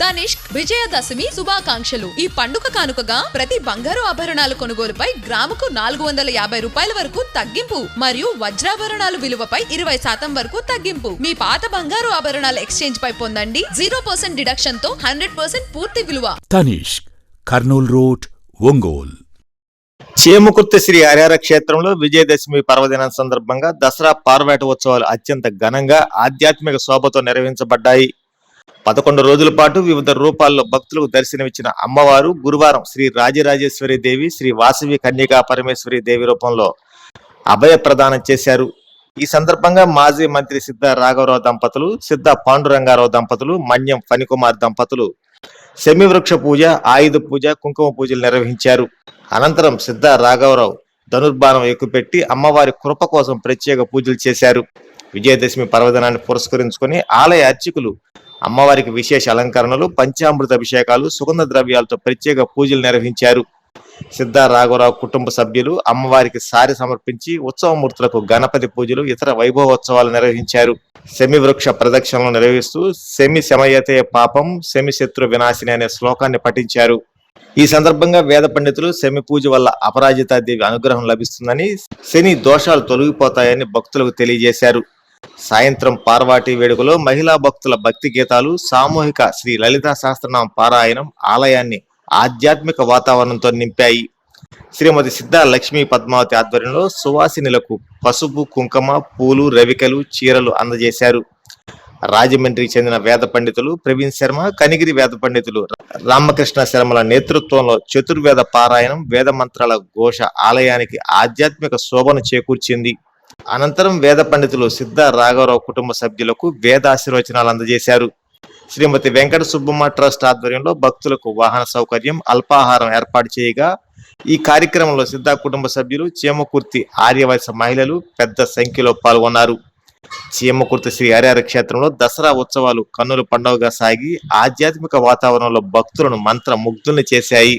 తనిష్క్ విజయదశమి శుభాకాంక్షలు. ఈ పండుగ కానుకగా ప్రతి బంగారు ఆభరణాల కొనుగోలుపై గ్రాముకు నాలుగు వందల యాభై రూపాయల వరకు తగ్గింపు మరియు వజ్రాభరణాలు విలువపై ఇరవై శాతం వరకు తగ్గింపు. మీ పాత బంగారు ఆభరణాల ఎక్స్చేంజ్ పై పొందండి. జీరో పర్సెంట్ డిడక్షన్తో హండ్రెడ్ పర్సెంట్ పూర్తి విలువ. తనిష్క్ కర్నూల్ రోడ్ ఒంగోల్. చేముకుర్తి శ్రీ హరిహర క్షేత్రంలో విజయదశమి పర్వదినం సందర్భంగా దసరా పార్వేట ఉత్సవాలు అత్యంత ఘనంగా ఆధ్యాత్మిక శోభతో నిర్వహించబడ్డాయి. పదకొండు రోజుల పాటు వివిధ రూపాల్లో భక్తులకు దర్శనమిచ్చిన అమ్మవారు గురువారం శ్రీ రాజరాజేశ్వరి దేవి శ్రీ వాసవి కన్యకా పరమేశ్వరి దేవి రూపంలో అభయ ప్రదానం చేశారు. ఈ సందర్భంగా మాజీ మంత్రి సిద్ధ రాఘవరావు దంపతులు సిద్ధ పాండురంగారావు దంపతులు మన్యం ఫణికుమార్ దంపతులు శమివృక్ష పూజ ఆయుధ పూజ కుంకుమ పూజలు నిర్వహించారు. అనంతరం సిద్ధ రాఘవరావు ధనుర్బాణం ఎక్కుపెట్టి అమ్మవారి కృప కోసం ప్రత్యేక పూజలు చేశారు. విజయదశమి పర్వదినాన్ని పురస్కరించుకొని ఆలయ అర్చకులు అమ్మవారికి విశేష అలంకరణలు పంచామృత అభిషేకాలు సుగంధ ద్రవ్యాలతో ప్రత్యేక పూజలు నిర్వహించారు. సిద్ధ రాఘవరావు కుటుంబ సభ్యులు అమ్మవారికి సారి సమర్పించి ఉత్సవమూర్తులకు గణపతి పూజలు ఇతర వైభవోత్సవాలు నిర్వహించారు. శమి వృక్ష ప్రదక్షిణలు నిర్వహిస్తూ శమి శమయతే పాపం శమి శత్రు వినాశిని అనే శ్లోకాన్ని పఠించారు. ఈ సందర్భంగా వేద పండితులు శమి పూజ వల్ల అపరాజితాదేవి అనుగ్రహం లభిస్తుందని శని దోషాలు తొలగిపోతాయని భక్తులకు తెలియజేశారు. సాయంత్రం పార్వాటి వేడుకలో మహిళా భక్తుల భక్తి గీతాలు సామూహిక శ్రీ లలితా సహస్రనామ పారాయణం ఆలయాన్ని ఆధ్యాత్మిక వాతావరణంతో నింపాయి. శ్రీమతి సిద్ధ లక్ష్మీ పద్మావతి ఆధ్వర్యంలో సువాసినులకు పసుపు కుంకుమ పూలు రవికలు చీరలు అందజేశారు. రాజమండ్రికి చెందిన వేద పండితులు ప్రవీణ్ శర్మ కనిగిరి వేద పండితులు రామకృష్ణ శర్మల నేతృత్వంలో చతుర్వేద పారాయణం వేద మంత్రాల ఘోష ఆలయానికి ఆధ్యాత్మిక శోభను చేకూర్చింది. అనంతరం వేద పండితులు సిద్ధ రాఘవరావు కుటుంబ సభ్యులకు వేద ఆశీర్వచనాలు అందజేశారు. శ్రీమతి వెంకట సుబ్బమ్మ ట్రస్ట్ ఆధ్వర్యంలో భక్తులకు వాహన సౌకర్యం అల్పాహారం ఏర్పాటు చేయగా ఈ కార్యక్రమంలో సిద్ధ కుటుంబ సభ్యులు చీమకుర్తి ఆర్యవైశ్య మహిళలు పెద్ద సంఖ్యలో పాల్గొన్నారు. చీమకుర్తి శ్రీ హరిహర క్షేత్రంలో దసరా ఉత్సవాలు కన్నుల పండుగగా సాగి ఆధ్యాత్మిక వాతావరణంలో భక్తులను మంత్ర ముగ్ధుల్ని చేశాయి.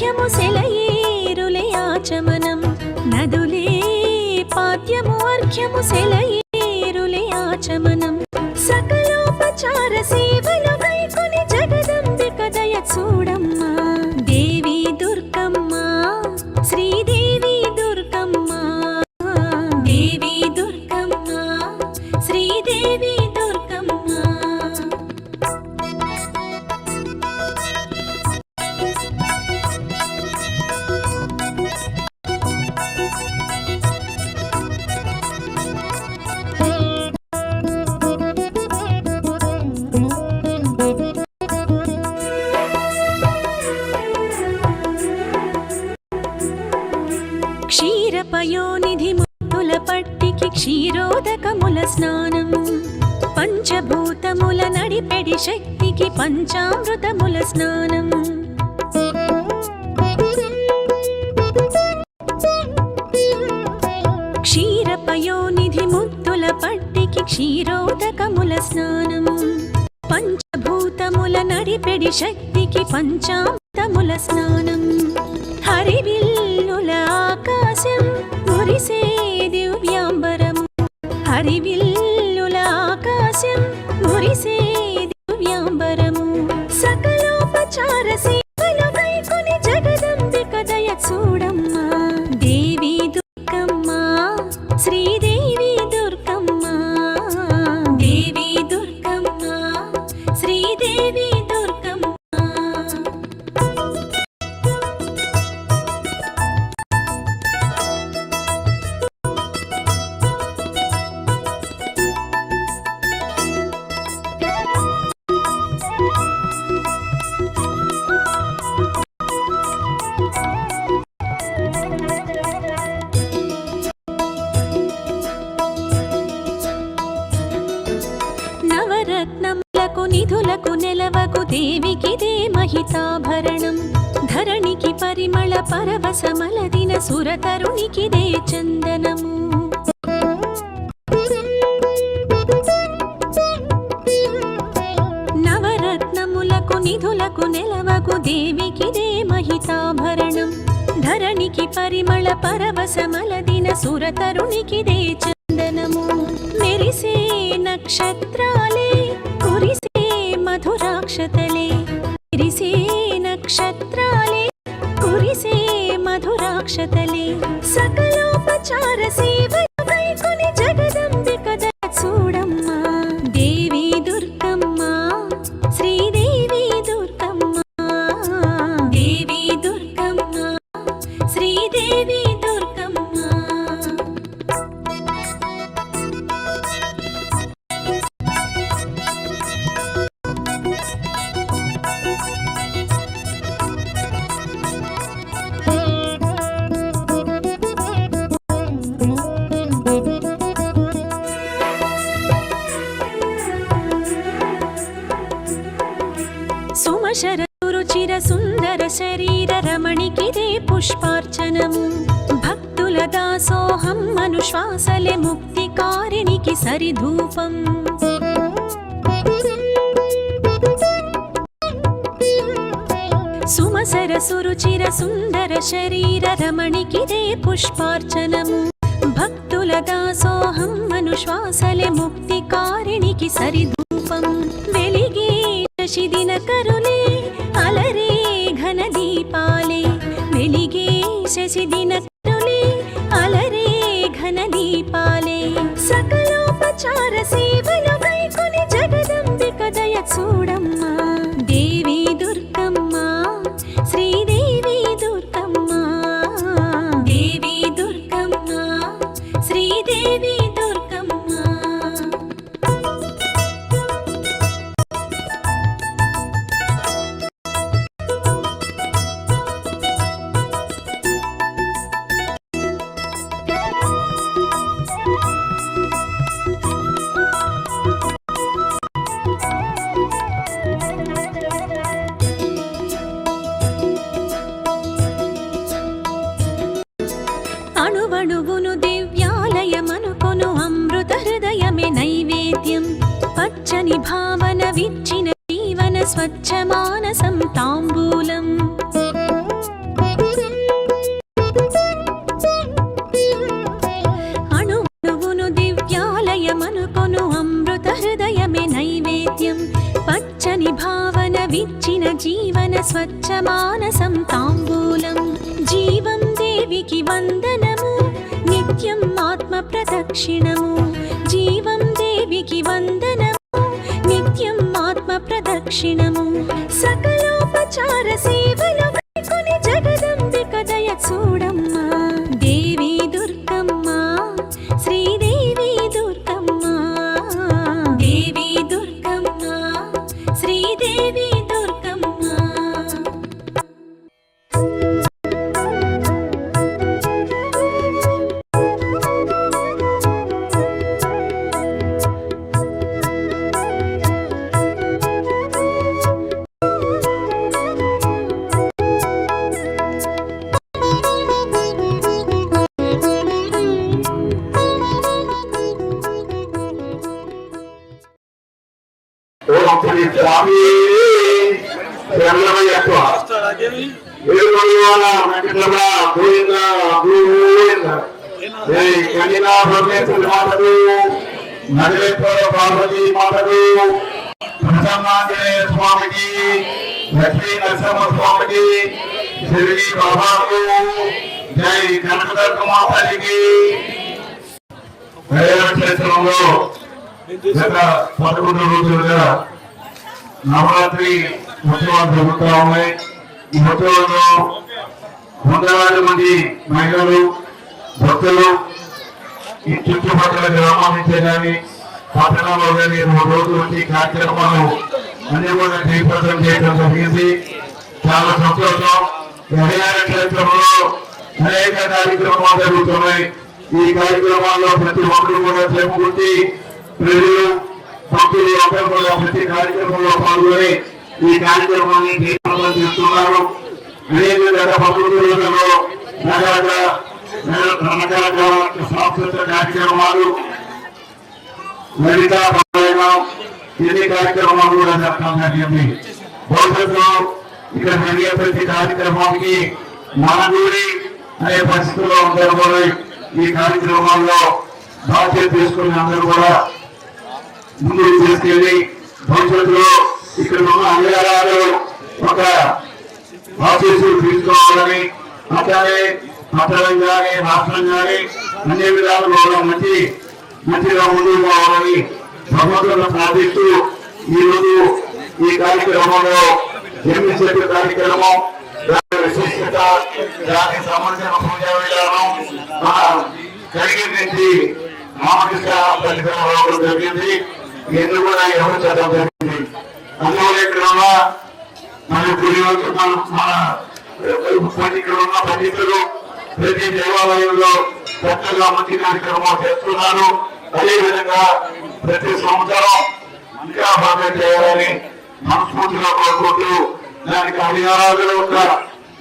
పాఠ్యము సెలయేరులే ఆచమనం. నదులే పాఠ్యము అర్ఘ్యము సెలయేరులే ఆచమనం. సకలోపచార సేవలం సురపయోనిధి పట్టికి క్షీరోదకముల స్నానము పంచభూతముల నడిపెడి శక్తికి పంచామృతముల స్నానము క్షీరపయోనిధి పట్టికి క్షీరోదకముల స్నానము పంచభూతముల నడిపెడి శక్తికి పంచామృతముల స్నానం. హరివిల్ కురిసే దివ్యాంబరం హరివిల్లుల ఆకాశం మురిసే సకలోపచార సేవల వైకుని జగదంబిక చూడమ్మా. చందనానికిదే చందనము. నవరత్నములకు నిధులకు నెలవకు దేవికిదే మహితాభరణం. ధరణికి పరిమళ పరవశమలదిన సురతరునికిదే చందనము. మెరిసే నక్షత్రాలే సకలోపచార ముక్తికారిణికి సుమసర సురుచిర సుందర శరీర రమణికిదే పుష్పార్చనము భక్తుల దాసోహం మనుశ్వాసలే ముక్తి కారిణికి సరిధూపం. వెలిగే శశిదిన కరులే అలరే ఘన దీపాలే వెలిగే శశిదిన దక్షిణము. సకలోపచార సేవలు జగదంబిక దయ చూడమ్మా. ఓం స్వామి. శరణమయ్యప్ప ఏడుగొండల వెంకటరమణ గోవింద గోవింద. కన్యనా పరమేశ్వరి మాతకు నగరేశ్వర ప్రసన్నాంజనేయ స్వామికి లక్ష్మీ నరసింహ స్వామికి శిరిడి బాబాకు జై కనకదుర్గ క్షేత్రంలో గత పదకొండు రోజులుగా నవరాత్రి ఉత్సవాలు జరుగుతూ ఉన్నాయి. ఈ ఉత్సవాల్లో వందలాది మంది మహిళలు భక్తులు ఈ చుట్టుపక్కల గ్రామాల నుంచే కానీ పట్టణంలో కానీ మూడు రోజుల నుంచి కార్యక్రమాలు అన్ని కూడా జయప్రదం చేయడం జరిగింది. చాలా సంతోషం. ఈ హరియాణ క్షేత్రంలో అనేక కార్యక్రమాలు జరుగుతున్నాయి. ఈ కార్యక్రమాల్లో ప్రతి ఒక్కరు కూడా చేపట్టి ప్రజలు సభ్యులు అందరూ కూడా ప్రతి కార్యక్రమంలో పాల్గొని ఈ కార్యక్రమాన్ని తీర్మానం చేస్తున్నారు అదేవిధంగా రోజుల్లో రకరకాల సాంస్కృతిక కార్యక్రమాలు లలిత పారాయణం ఎన్ని కార్యక్రమాలు కూడా జరగడం జరిగింది భవిష్యత్తులో ఇక్కడ జరిగే ప్రతి కార్యక్రమానికి మానవుడి అనే పరిస్థితుల్లో అందరూ కూడా ఈ కార్యక్రమాల్లో బాధ్యత తీసుకుని అందరూ కూడా ముందుకు తీసుకెళ్ళి భవిష్యత్తులో ఇక్కడ ఉన్న అధికారాలు ఒక ఆఫీసులు తీసుకోవాలని అట్లాగే పట్టణం కానీ రాష్ట్రం కానీ అన్ని విధాలుగా కూడా మంచి మంచిగా ముందుకు పోవాలని భగవంతులను ప్రార్థిస్తూ ఈరోజు ఈ కార్యక్రమంలో ఎన్ని చెప్పే కార్యక్రమం దాని విశిష్టత దానికి సంబంధించిన పూజా విధానం మన కలిగి నుంచి రామకృష్ణ పరిశ్రమ జరిగింది. ఇవన్నీ కూడా ఎవరు చదవడం జరిగింది అందువల్ల ఇక్కడ ఉన్న మన గుడి మన ఇక్కడ ఉన్న పండితులు ప్రతి దేవాలయంలో పెద్దగా మంచి కార్యక్రమం చేస్తున్నారు. అదేవిధంగా ప్రతి సంవత్సరం ఇంకా బాగా చేయాలని మనస్ఫూర్తిగా కోరుకుంటూ దానికి అధికారాలు యొక్క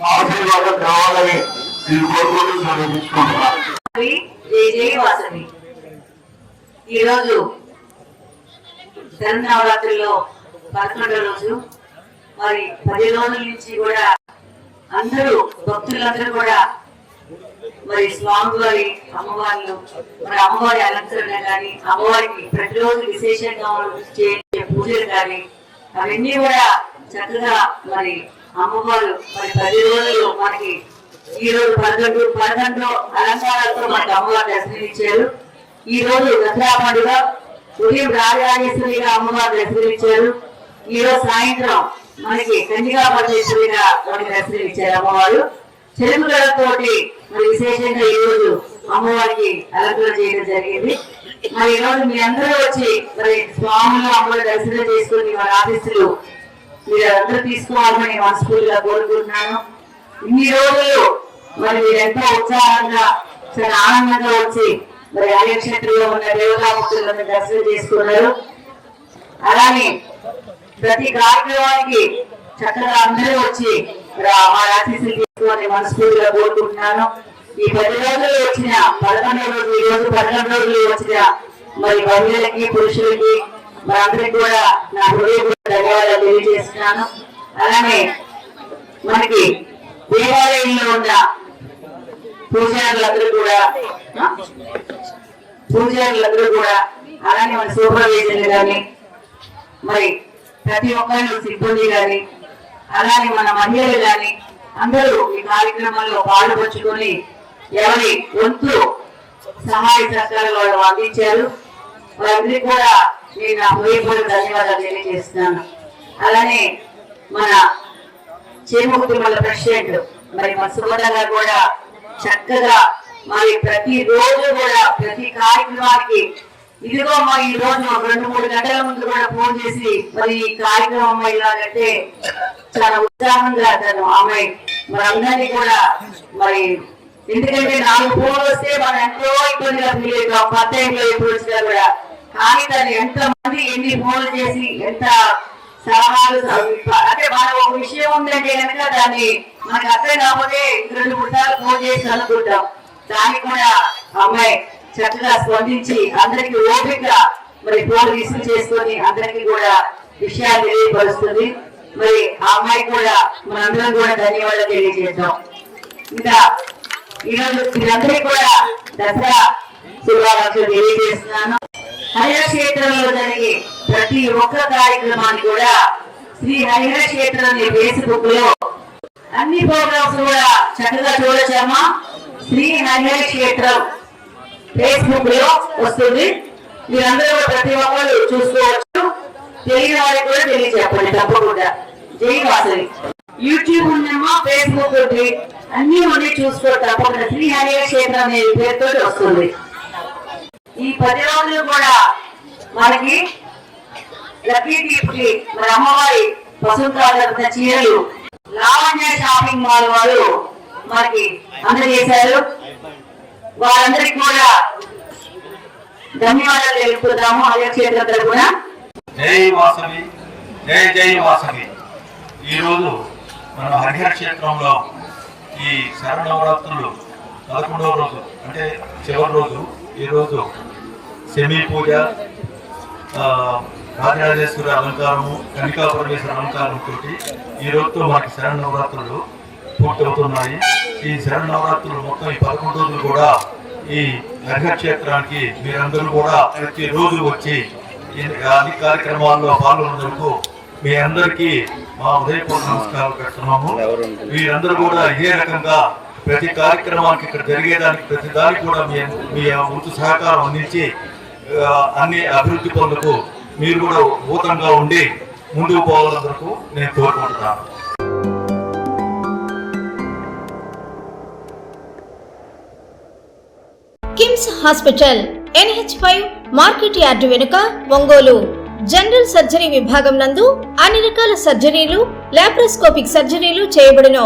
ఆశీర్వాదం కావాలని నేను కోరుకుంటూ చదివించుకుంటున్నాను ఈరోజు శరన్నవరాత్రిలో పదకొండో రోజు మరి పది రోజుల నుంచి కూడా అందరూ భక్తులందరూ కూడా మరి స్వామివారి అమ్మవార్లు మరి అమ్మవారి అలంకరణ కానీ అమ్మవారికి ప్రతిరోజు విశేషంగా చేసే పూజలు కానీ అవన్నీ కూడా చక్కగా మరి అమ్మవారు మరి పది రోజులు మనకి ఈ రోజు పదకొండు పదకొండు అలంకారాలతో మనకి అమ్మవారు దర్శనం ఇచ్చారు ఈ రోజు దసరా పండుగ ఉదయం రాజరాజేశ్వరిగా అమ్మవారు దర్శనమిచ్చారు. ఈ రోజు సాయంత్రం మనకి కన్యగా పరమేశ్వరిగా మనకి దర్శనమిచ్చారు అమ్మవారు. చెరుకులతోటి మరి విశేషంగా ఈ రోజు అమ్మవారికి అలంకరణ చేయడం జరిగింది. మరి ఈరోజు మీ అందరూ వచ్చి మరి స్వాములు అమ్మవారి దర్శనం చేసుకుని వారి ఆఫీసులు మీరు అందరూ తీసుకోవాలని నేను మనస్ఫూర్తిగా కోరుకుంటున్నాను. ఇన్ని రోజులు మరి మీరు ఎంతో ఉత్సాహంగా చాలా ఆనందంగా వచ్చి మరి ఆలయక్షేత్రంలో ఉన్న దేవతామూర్తులను దర్శనం చేసుకున్నారు. అలానే ప్రతి కార్యక్రమానికి చక్కగా అందరూ వచ్చి మరి మా ఆశీస్సులు తీసుకోవాలని మనస్ఫూర్తిగా కోరుకుంటున్నాను. ఈ పది రోజుల్లో వచ్చిన పదకొండు రోజులు ఈ రోజు పదకొండు రోజులు వచ్చిన మరి మహిళలకి పురుషులకి మరి కూడా నా హృదయపూర్వక ధన్యవాదాలు తెలియజేస్తున్నాను. అలానే మనకి దేవాలయంలో ఉన్న పూజారులందరూ కూడా పూజారులందరూ కూడా అలానే మన సూపర్వైజర్లు కానీ మరి ప్రతి ఒక్కరిని సిబ్బంది కానీ అలానే మన మహిళలు కానీ అందరూ ఈ కార్యక్రమంలో పాల్పంచుకొని ఎవరి వంతు సహాయ సహకారాలు వాళ్ళు అందించారు వారందరికీ కూడా నేను నా హృదయపూర్వక ధన్యవాదాలు తెలియజేస్తున్నాను. అలానే మన చేముక్తి మన ప్రెసిడెంట్ మరి మన సుమత గారు కూడా చక్కగా మరి ప్రతి రోజు కూడా ప్రతి కార్యక్రమానికి ఇదిగో మా ఈ రోజు ఒక రెండు మూడు గంటల ముందు కూడా ఫోన్ చేసి మరి ఈ కార్యక్రమం ఇలాగంటే చాలా ఉత్సాహంగా తను ఆమె మరి అందరినీ కూడా మరి ఎందుకంటే నాలుగు ఫోన్లు వస్తే మనం ఎంతో ఇబ్బందిగా ఫీల్ అవుతాం కొత్త ఇంట్లో ఎప్పుడు వచ్చినా కూడా. కానీ తను ఎంత మంది ఎన్ని ఫోన్లు చేసి ఎంత సలహాలు అంటే మన ఒక విషయం ఉందంటే కనుక దాన్ని మనకు అర్థం కాకపోతే రెండు మూడు ఫోన్ చేసి అనుకుంటాం దానికి కూడా అమ్మాయి చక్కగా స్పందించి అందరికి ఓపిక మరి ఫోన్ రిసీవ్ చేసుకొని అందరికి కూడా విషయాలు తెలియపరుస్తుంది. మరి ఆ అమ్మాయి కూడా మనందరం కూడా ధన్యవాదాలు తెలియజేద్దాం. ఇంకా ఈరోజు మీరందరికీ కూడా దసరా శుభాకాంక్షలు తెలియజేస్తున్నాను. క్షేత్రంలో జరిగే ప్రతి ఒక్క కార్యక్రమాన్ని కూడా శ్రీ హరిహరక్షేత్రం ఫేస్బుక్లో అన్ని ప్రోగ్రామ్స్ కూడా చక్కగా చూడొచ్చమ్మా శ్రీ హరిహరక్షేత్రం ఫేస్బుక్లో వస్తుంది. మీరందరూ ప్రతి ఒక్కరు చూసుకోవచ్చు. తెలియని వారికి కూడా తెలియజెప్పండి తప్పకుండా. జై వాసవి యూట్యూబ్ ఉందమ్మా ఫేస్బుక్ ఉంది. అన్ని ఉన్నాయి చూసుకో తప్పకుండా. శ్రీ హరిహరక్షేత్రం అనే పేరుతో వస్తుంది. ఈ పది రోజులు కూడా మనకి లక్కీ మన అమ్మవారి పశువుల చీరలు లావణ్య షాపింగ్ మాల్ వారు మనకి అందజేశారు. వారందరికి కూడా ధన్యవాదాలు తెలుపుతాము ఆయా క్షేత్రం జై వాసవి జై జై వాసవి. ఈరోజు మన హరిహర క్షేత్రంలో ఈ శరణవరాత్రులు పదకొండవ రోజు అంటే చివరి రోజు. ఈరోజు సెమీ పూజ రాజరాజేశ్వరి అలంకారము కనికా పరమేశ్వర అలంకారం తోటి ఈ రోజుతో మనకి శరణవరాత్రులు పూర్తవుతున్నాయి. ఈ శరణవరాత్రులు మొత్తం ఈ పదకొండు రోజులు కూడా ఈ క్షేత్రానికి మీరందరూ కూడా ప్రతి రోజు వచ్చి ఈ అన్ని కార్యక్రమాల్లో పాల్గొన్నందుకు మీ అందరికీ మా ఉదయపూర్వ నమస్కారాలు పెడుతున్నాము. మీరందరూ కూడా ఇదే రకంగా ప్రతి కార్యక్రమానికి ఇక్కడ జరిగేదానికి ప్రతి దానికి కూడా మీ మీ వంతు సహకారం అందించి అన్ని అభివృద్ధి పనులకు మీరు కూడా ఊతంగా ఉండి ముందుకు పోవాలందరకు నేను కోరుకుంటున్నాను. KIMS hospital NH five market yard వెనుక ఒంగోలు. జనరల్ సర్జరీ విభాగం నందు అన్ని రకాల సర్జరీలు లాప్రోస్కోపిక్ సర్జరీలు చేయబడును.